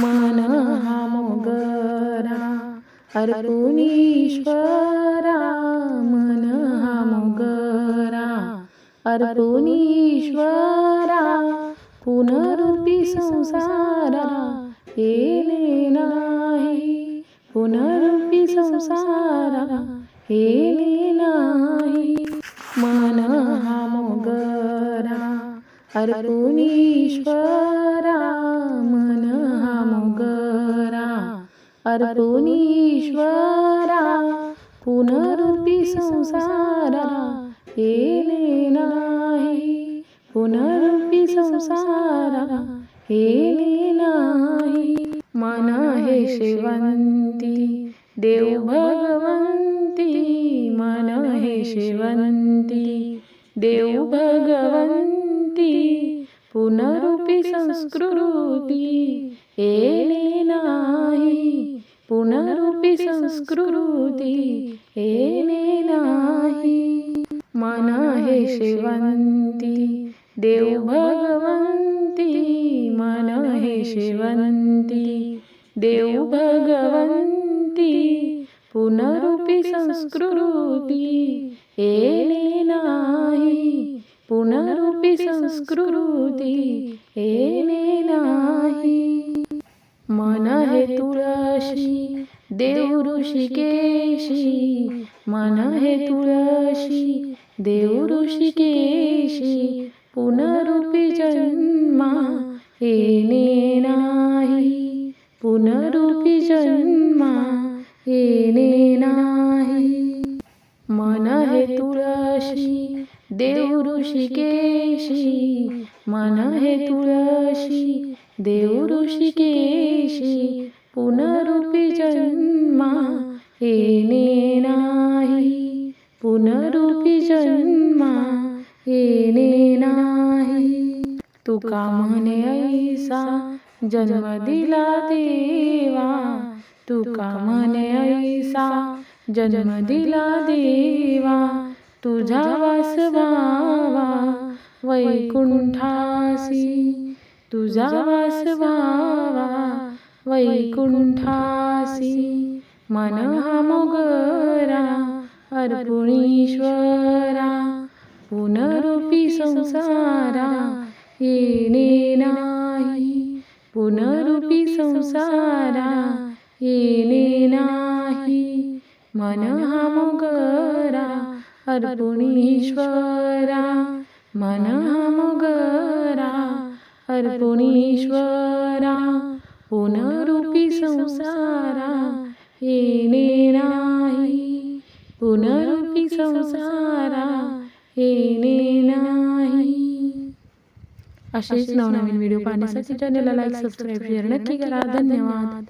मन हा मोगरा अर्पुनीश्वरा मन हा मोगरा अर्पुनीश्वरा पुनरुपी संसारा येणे नाही पुनरुपी संसारा येणे नाही. मन हा मोगरा अर्पुनीश्वरा अर्पुनीश्वरा पुनरुपी संसारा येणे नाही. पुनरुपी संसारा येणे नाही. मन हे शिवंती देव भगवंती. मन हे शिवंती देव भगवंती. पुनरुपी संस्कृती येणे संस्कृती येणे नाही. मन हे शिवंती देव भगवंती. मन हे शिवंती देव भगवंती. पुनरुपी संस्कृती येणे नाही. पुनरुपी संस्कृती येणे नाही. मन हे तुळशी देव ऋषिकेशी मन हे तुळशी. देव ऋषिकेशी पुनरुपी जन्मा. येणे नाही. पुनरुपी जन्मा. येणे नाही. मन हे तुळशी. देव ऋषिकेशी. मन हे तुळशी. देव ऋषिकेशी. पुनरुपी जन्मा येणे नाही। पुनरुपी जन्मा येणे नाही। तुका म्हणे ऐसा जन्म दिला देवा। तुका म्हणे ऐसा जन्म दिला देवा। तुझा वास व्हावा वैकुंठासी। तुझा वास व्हावा वैकुंठासी मन हा मोगरा अर्पुणीश्वरा पुनरुपी संसारा येणे नाही पुनरुपी संसारा येणे नाही मन हा मोगरा अर्पुणीश्वरा मन मोगरा अर्पुणीश्वरा पुनरुपी येणे नाही. पुनरुपी संसारा येणे नाही. असेच नवनवीन व्हिडिओ पाहण्यासाठी चॅनलला लाईक सबस्क्राईब शेअर नक्की करा. धन्यवाद.